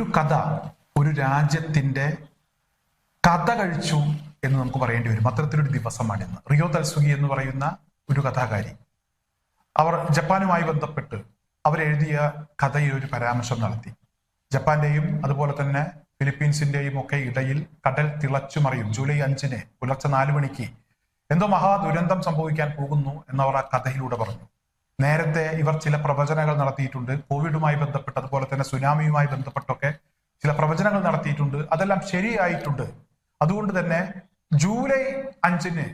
ഒരു കഥ ഒരു രാജ്യത്തിന്റെ കഥ കഴിച്ചു എന്ന് നമുക്ക് പറയേണ്ടി വരും. അത്തരത്തിലൊരു ദിവസമാണ് ഇന്ന്. റിയോ തൽസുഗി എന്ന് പറയുന്ന ഒരു കഥാകാരി. അവർ ജപ്പാനുമായി ബന്ധപ്പെട്ട് അവരെഴുതിയ കഥയിൽ ഒരു പരാമർശം നടത്തി. ജപ്പാന്റെയും അതുപോലെ തന്നെ ഫിലിപ്പീൻസിന്റെയും ഒക്കെ ഇടയിൽ കടൽ തിളച്ചു മറിയും ജൂലൈ അഞ്ചിന് പുലർച്ചെ നാല് മണിക്ക് എന്തോ മഹാ ദുരന്തം സംഭവിക്കാൻ പോകുന്നു എന്നവർ ആ കഥയിലൂടെ പറഞ്ഞു. നേരത്തെ ഇവർ ചില പ്രവചനങ്ങൾ നടത്തിയിട്ടുണ്ട്. കോവിഡുമായി ബന്ധപ്പെട്ട് അതുപോലെ തന്നെ സുനാമിയുമായി ബന്ധപ്പെട്ടൊക്കെ ചില പ്രവചനങ്ങൾ നടത്തിയിട്ടുണ്ട്. അതെല്ലാം ശരിയായിട്ടുണ്ട്. അതുകൊണ്ട് തന്നെ ജൂലൈ അഞ്ചിന്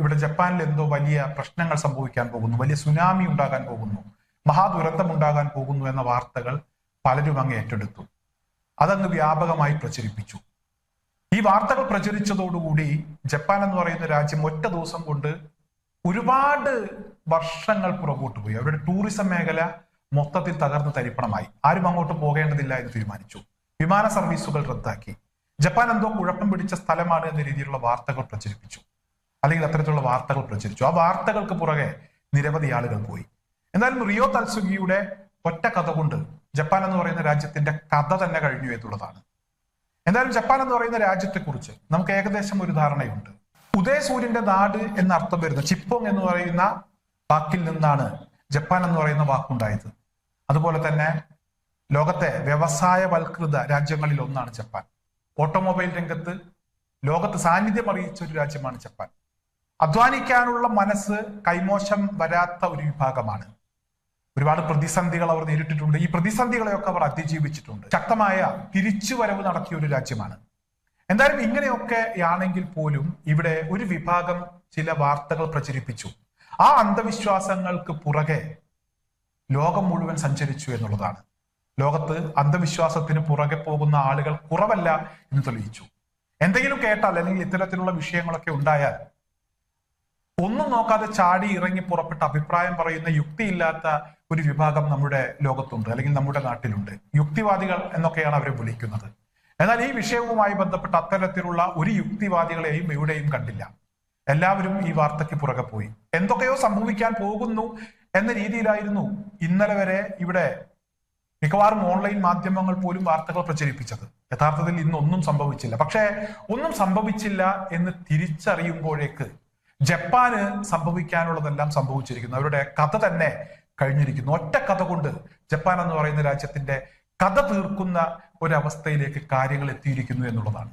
ഇവിടെ ജപ്പാനിൽ എന്തോ വലിയ പ്രശ്നങ്ങൾ സംഭവിക്കാൻ പോകുന്നു. വലിയ സുനാമി ഉണ്ടാകാൻ പോകുന്നു. മഹാദുരന്തം ഉണ്ടാകാൻ പോകുന്നു എന്ന വാർത്തകൾ പലരും അങ്ങ് ഏറ്റെടുത്തു. അതങ്ങ് വ്യാപകമായി പ്രചരിപ്പിച്ചു. ഈ വാർത്തകൾ പ്രചരിച്ചതോടുകൂടി ജപ്പാൻ എന്ന് പറയുന്ന രാജ്യം ഒറ്റ ദിവസം കൊണ്ട് ഒരുപാട് വർഷങ്ങൾ പുറകോട്ട് പോയി. അവരുടെ ടൂറിസം മേഖല മൊത്തത്തിൽ തകർന്ന് തരിപ്പണമായി. ആരും അങ്ങോട്ട് പോകേണ്ടതില്ല എന്ന് തീരുമാനിച്ചു. വിമാന സർവീസുകൾ റദ്ദാക്കി. ജപ്പാൻ എന്തോ കുഴപ്പം പിടിച്ച സ്ഥലമാണ് എന്ന രീതിയിലുള്ള വാർത്തകൾ പ്രചരിപ്പിച്ചു. അല്ലെങ്കിൽ അത്തരത്തിലുള്ള വാർത്തകൾ പ്രചരിച്ചു. ആ വാർത്തകൾക്ക് പുറകെ നിരവധി ആളുകൾ പോയി. എന്നാലും റിയോ തൽസുഗിയുടെ ഒറ്റ കഥ കൊണ്ട് ജപ്പാൻ എന്ന് പറയുന്ന രാജ്യത്തിന്റെ കഥ തന്നെ കഴിഞ്ഞു എന്നുള്ളതാണ്. എന്തായാലും ജപ്പാൻ എന്ന് പറയുന്ന രാജ്യത്തെക്കുറിച്ച് നമുക്ക് ഏകദേശം ഒരു ധാരണയുണ്ട്. ഉദയസൂര്യന്റെ നാട് എന്ന അർത്ഥം വരുന്ന ചിപ്പോങ് എന്ന് പറയുന്ന വാക്കിൽ നിന്നാണ് ജപ്പാൻ എന്ന് പറയുന്ന വാക്കുണ്ടായത്. അതുപോലെ തന്നെ ലോകത്തെ വ്യവസായവൽകൃത രാജ്യങ്ങളിൽ ഒന്നാണ് ജപ്പാൻ. ഓട്ടോമൊബൈൽ രംഗത്ത് ലോകത്ത് സാന്നിധ്യം അറിയിച്ച ഒരു രാജ്യമാണ് ജപ്പാൻ. അധ്വാനിക്കാനുള്ള മനസ്സ് കൈമോശം വരാത്ത ഒരു വിഭാഗമാണ്. ഒരുപാട് പ്രതിസന്ധികൾ അവർ നേരിട്ടിട്ടുണ്ട്. ഈ പ്രതിസന്ധികളെയൊക്കെ അവർ അതിജീവിച്ചിട്ടുണ്ട്. ശക്തമായ തിരിച്ചുവരവ് നടത്തിയ ഒരു രാജ്യമാണ്. എന്തായാലും ഇങ്ങനെയൊക്കെയാണെങ്കിൽ പോലും ഇവിടെ ഒരു വിഭാഗം ചില വാർത്തകൾ പ്രചരിപ്പിച്ചു. ആ അന്ധവിശ്വാസങ്ങൾക്ക് പുറകെ ലോകം മുഴുവൻ സഞ്ചരിച്ചു എന്നുള്ളതാണ്. ലോകത്ത് അന്ധവിശ്വാസത്തിന് പുറകെ പോകുന്ന ആളുകൾ കുറവല്ല എന്ന് തെളിയിച്ചു. എന്തെങ്കിലും കേട്ടാൽ അല്ലെങ്കിൽ ഇത്തരത്തിലുള്ള വിഷയങ്ങളൊക്കെ ഉണ്ടായാൽ ഒന്നും നോക്കാതെ ചാടി ഇറങ്ങി പുറപ്പെട്ട അഭിപ്രായം പറയുന്ന യുക്തിയില്ലാത്ത ഒരു വിഭാഗം നമ്മുടെ ലോകത്തുണ്ട് അല്ലെങ്കിൽ നമ്മുടെ നാട്ടിലുണ്ട്. യുക്തിവാദികൾ എന്നൊക്കെയാണ് അവരെ വിളിക്കുന്നത്. എന്നാൽ ഈ വിഷയവുമായി ബന്ധപ്പെട്ട അത്തരത്തിലുള്ള ഒരു യുക്തിവാദികളെയും എവിടെയും കണ്ടില്ല. എല്ലാവരും ഈ വാർത്തയ്ക്ക് പുറകെ പോയി. എന്തൊക്കെയോ സംഭവിക്കാൻ പോകുന്നു എന്ന രീതിയിലായിരുന്നു ഇന്നലെ വരെ ഇവിടെ മിക്കവാറും ഓൺലൈൻ മാധ്യമങ്ങൾ പോലും വാർത്തകൾ പ്രചരിപ്പിച്ചത്. യഥാർത്ഥത്തിൽ ഇന്നൊന്നും സംഭവിച്ചില്ല. പക്ഷേ ഒന്നും സംഭവിച്ചില്ല എന്ന് തിരിച്ചറിയുമ്പോഴേക്ക് ജപ്പാന് സംഭവിക്കാനുള്ളതെല്ലാം സംഭവിച്ചിരിക്കുന്നു. അവരുടെ കഥ തന്നെ കഴിഞ്ഞിരിക്കുന്നു. ഒറ്റ കഥ കൊണ്ട് ജപ്പാൻ എന്ന് പറയുന്ന രാജ്യത്തിന്റെ കഥ തീർക്കുന്ന ഒരവസ്ഥയിലേക്ക് കാര്യങ്ങൾ എത്തിയിരിക്കുന്നു എന്നുള്ളതാണ്.